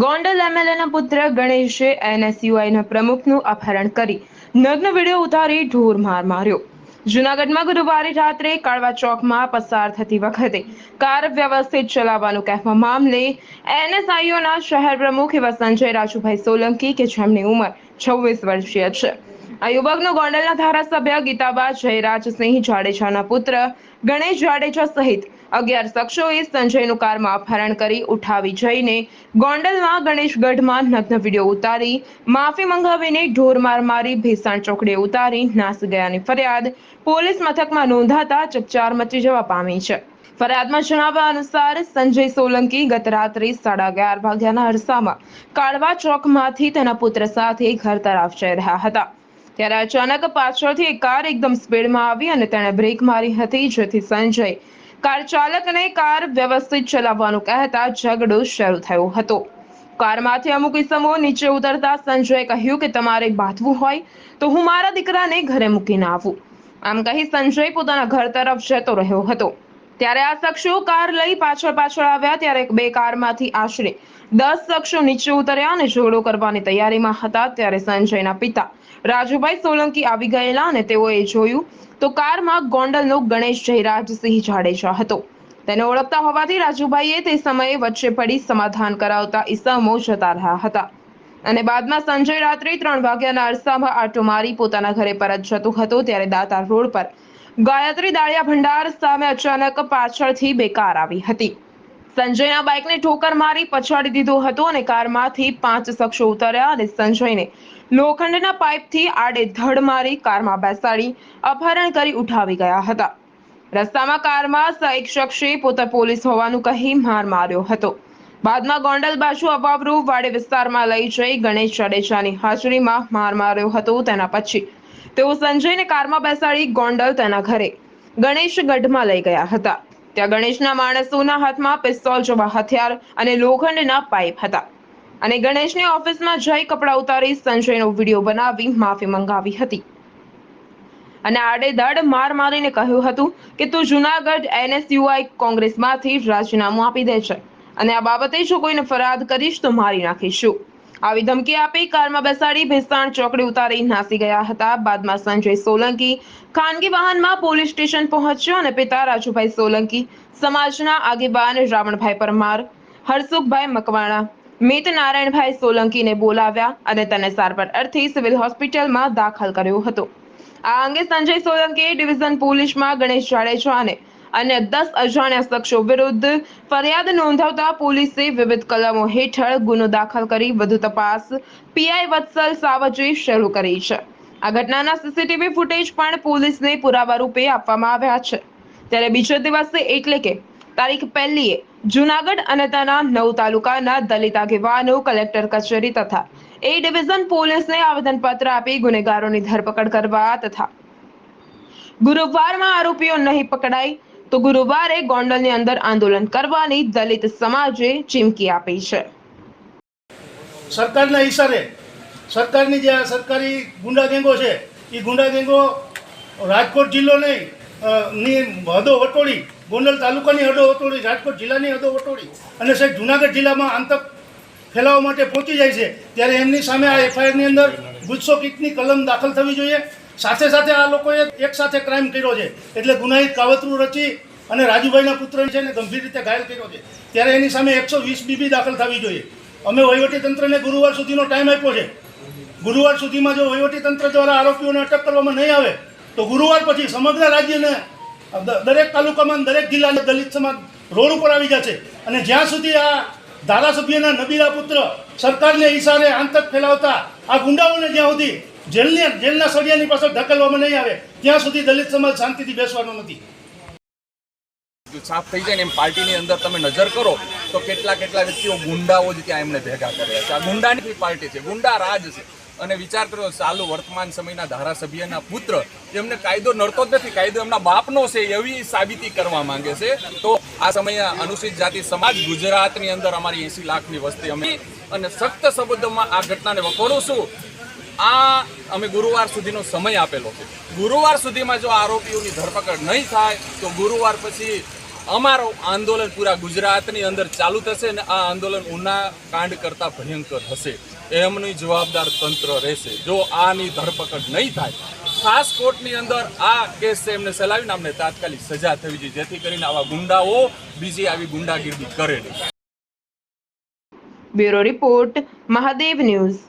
ગોંડલ એમએલએના પુત્ર ગણેશે એનએસયુઆઈના પ્રમુખનું અપહરણ કરી નગ્ન વીડિયો ઉતારી ઢોર માર માર્યો. જૂનાગઢમાં ગુરુવારે રાત્રે કાળવા ચોકમાં પસાર થતી વખતે કાર વ્યવસ્થિત ચલાવવાનું કહેવા મામલે એનએસઆઈઓના શહેર પ્રમુખ એવા સંજય રાજુભાઈ સોલંકી કે જેમની ઉંમર છવ્વીસ વર્ષીય છે. આ યુવકનું ગોંડલના ધારાસભ્ય ગીતાબા જયરાજસિંહ જાડેજાના પુત્ર ગણેશ જાડેજા સહિત અગિયાર શખ્સોએ સંજયનું કારમાં અપહરણ કરી, ઉઠાવી જઈને ગોંડલમાં ગણેશગઢમાં નગ્ન વીડિયો ઉતારી, માફી મંગાવીને ઢોર માર, ભેસાણ ચોકડે ઉતારી, નાસી ગયાની ફરિયાદ પોલીસ મથકમાં નોંધાતા ચકચાર મચી જવા પામી છે. ફરિયાદમાં જણાવ્યા અનુસાર સંજય સોલંકી ગત રાત્રે સાડા અગિયાર વાગ્યાના અરસામાં કાળવા ચોકમાંથી તેના પુત્ર સાથે ઘર તરફ જઈ રહ્યા હતા. ત્યારે અચાનક પાછળથી એક કાર એકદમ સ્પીડમાં આવી અને તેણે બ્રેક મારી હતી, જેથી સંજય કાર ચાલકને કાર વ્યવસ્થિત ચલાવવાનું કહેતા ઝઘડો શરૂ થયો હતો. કારમાંથી અમુક ઇસમો નીચે ઉતરતા સંજયે કહ્યું કે તમારે બાંધવું હોય તો હું મારા દીકરાને ઘરે મૂકીને આવું. આમ કહી સંજય પોતાના ઘર તરફ જતો રહ્યો હતો. ત્યારે આ શખ્સો કાર લઈ પાછળ પાછળ આવ્યા, ત્યારે બે કારમાંથી આશરે દસ શખ્સો નીચે ઉતર્યા અને ઝઘડો કરવાની તૈયારીમાં હતા, ત્યારે સંજયના પિતા રાજુભાઈ સોલંકી આવી ગયેલા અને તેઓએ જોયું તો કારમાં ગોંડલનો ગણેશ જયરાજસિંહ જાડેજા હતો. તેને ઓળખતા હોવાથી રાજુભાઈએ તે સમયે વચ્ચે પડી સમાધાન કરાવતા ઈસમો જતા રહ્યા હતા. અને બાદમાં સંજય રાત્રે ત્રણ વાગ્યાના અરસામાં આટો મારી પોતાના ઘરે પરત જતો હતો, ત્યારે દાતાર રોડ પર ગાયત્રી દાળિયા ભંડાર સામે અચાનક પાછળથી બેકાર આવી હતી. સંજયના બાઇકને ઠોકર મારી પછાડી દીધો હતો અને કારમાંથી પાંચ શખ્સો ઉતર્યા અને સંજયને લોખંડના પાઇપથી આડે ધડ મારી કારમાં બેસાડી અપહરણ કરી ઉઠાવી ગયા હતા. રસ્તામાં કારમાં એક શખ્સે પોતે પોલીસ હોવાનું કહી માર માર્યો હતો. બાદમાં ગોંડલ બાજુ અવાવરૂ વાડી વિસ્તારમાં લઈ જઈ ગણેશ જાડેજાની હાજરીમાં માર માર્યો હતો. તેના પછી તેઓ સંજયને કારમાં બેસાડી ગોંડલ તેના ઘરે. ગણેશ ગઢમાં લઈ ગયા હતા. ત્યાં ગણેશના માણસોના હાથમાં પિસ્તોલ જેવા હથિયાર અને લોખંડના પાઇપ હતા. અને ગણેશની ઓફિસમાં જઈ કપડાં ઉતારી સંજયનો વીડિયો બનાવી માફી મંગાવી હતી. અને આડેધડ માર મારીને કહ્યું હતું કે તું જુનાગઢ એનએસયુઆઈ કોંગ્રેસમાંથી રાજીનામું આપી દે છે. અને આ બાબતે જો કોઈને ફરિયાદ કરીશ તો મારી નાખીશું. આવી ધમકી આપી કારમાં બેસાડી ભેસાણ ચોકડી ઉતારી નાસી ગયા હતા. બાદમાં સંજય સોલંકી ખાનગી વાહનમાં પોલીસ સ્ટેશન પહોંચ્યો અને પિતા રાજુભાઈ સોલંકી સમાજના આગેવાન રાવણભાઈ પરમાર, હરસુખભાઈ મકવાણા મિત નારાયણભાઈ સોલંકીને બોલાવ્યા અને તેને સારવાર અર્થે સિવિલ હોસ્પિટલમાં દાખલ કર્યો હતો. આ અંગે સંજય સોલંકીએ ડિવિઝન પોલીસમાં ગણેશ જાડેજા અને અન્ય દસ અજાણ્યા શખ્સો વિરુદ્ધ ફરિયાદ નોંધાવતા પોલીસે વિવિધ કલમો હેઠળ ગુનો દાખલ કરી વધુ તપાસ પીઆઈ વત્સલ સાવજે શરૂ કરી છે. આ ઘટનાના સીસીટીવી ફૂટેજ પણ પોલીસને પુરાવા રૂપે આપવામાં આવ્યા છે. ત્યારે બીજા દિવસે એટલે કે તારીખ પહેલીએ જુનાગઢ અને તેના નવ તાલુકાના દલિત આગેવાનો, કલેક્ટર કચેરી તથા એ ડિવિઝન પોલીસને આવેદનપત્ર આપી ગુનેગારોની ધરપકડ કરવા તથા ગુરુવારમાં આરોપીઓ નહીં પકડાય તો ગુરુવારે ગોંડલની અંદર આંદોલન કરવાની દલિત સમાજે ચીમકી આપી છે. સરકારના ઈશારે સરકારની જે આ સરકારી ગુંડા ગેંગો છે એ ગુંડા ગેંગો રાજકોટ જિલ્લો નહીં ની હદો વટોળી, ગોંડલ તાલુકાની હદો વટોળી, રાજકોટ જિલ્લાની હદો વટોળી અને સાહેબ જુનાગઢ જિલ્લામાં આંતક ફેલાવવા માટે પહોંચી જાય છે, ત્યારે એમની સામે આ એફઆઈઆરની અંદર ગુસ્સો કિટની કલમ દાખલ થવી જોઈએ. સાથે સાથે આ લોકોએ એક સાથે ક્રાઇમ કર્યો છે. એટલે ગુનાહિત કાવતરું રચી અને રાજુભાઈના પુત્રને છે ને ગંભીર રીતે ઘાયલ કર્યો છે. ત્યારે એની સામે એકસો વીસ બીબી દાખલ થવી જોઈએ. અમે વહીવટીતંત્રને ગુરુવાર સુધીનો ટાઈમ આપ્યો છે. ગુરુવાર સુધીમાં જો વહીવટીતંત્ર દ્વારા આરોપીઓને અટક કરવામાં નહીં આવે, તો ગુરુવાર પછી સમગ્ર રાજ્યને દરેક તાલુકામાં દરેક જિલ્લાના દલિત સમાજ રોડ ઉપર આવી જશે. અને જ્યાં સુધી આ ધારાસભ્યના નબીરા પુત્ર સરકારને ઈશારે આંતક ફેલાવતા આ ગુંડાઓને જ્યાં સુધી જેલની જેલના સળિયાની પાછળ ઢકલવામાં નહીં આવે. ત્યાં સુધી દલિત સમાજ શાંતિથી બેસવાનો નથી. સાફ થઈ જાય ને એમ પાર્ટીની અંદર તમે નજર કરો, તો કેટલા કેટલા વ્યક્તિઓ ગુંડાઓ જ ત્યાં એમને ભેગા કર્યા છે. આ ગુંડાની પાર્ટી છે, ગુંડા રાજ છે. અને વિચાર કરો ચાલુ વર્તમાન સમયના ધારાસભ્યના પુત્ર, એમને કાયદો નડતો જ નથી. કાયદો એમના બાપનો છે, એવી સાબિતી કરવા માંગે છે. તો આ સમયે અનુસૂચિત જાતિ સમાજ ગુજરાતની અંદર અમારી એસી લાખની વસ્તી અમે અને સખ્ત શબ્દોમાં આ ઘટનાને વખોડું છું. આ અમે ગુરુવાર સુધીનો સમય આપેલો છે. ગુરુવાર સુધીમાં જો આરોપીઓની ધરપકડ નહીં થાય, તો ગુરુવાર પછી અમારો આંદોલન પૂરા ગુજરાતની અંદર ચાલુ થશે અને આ આંદોલન ઉના કાંડ કરતાં ભયંકર હશે. એમની જવાબદાર તંત્ર રહેશે. જો આની ધરપકડ નહીં થાય, ખાસ કોર્ટની અંદર આ કેસ છે એમને ચલાવીને અમને તાત્કાલિક સજા થવી જોઈએ, જેથી કરીને આવા ગુંડાઓ બીજી આવી ગુંડાગીરી કરે નહીં. Bureau report, Mahadev news.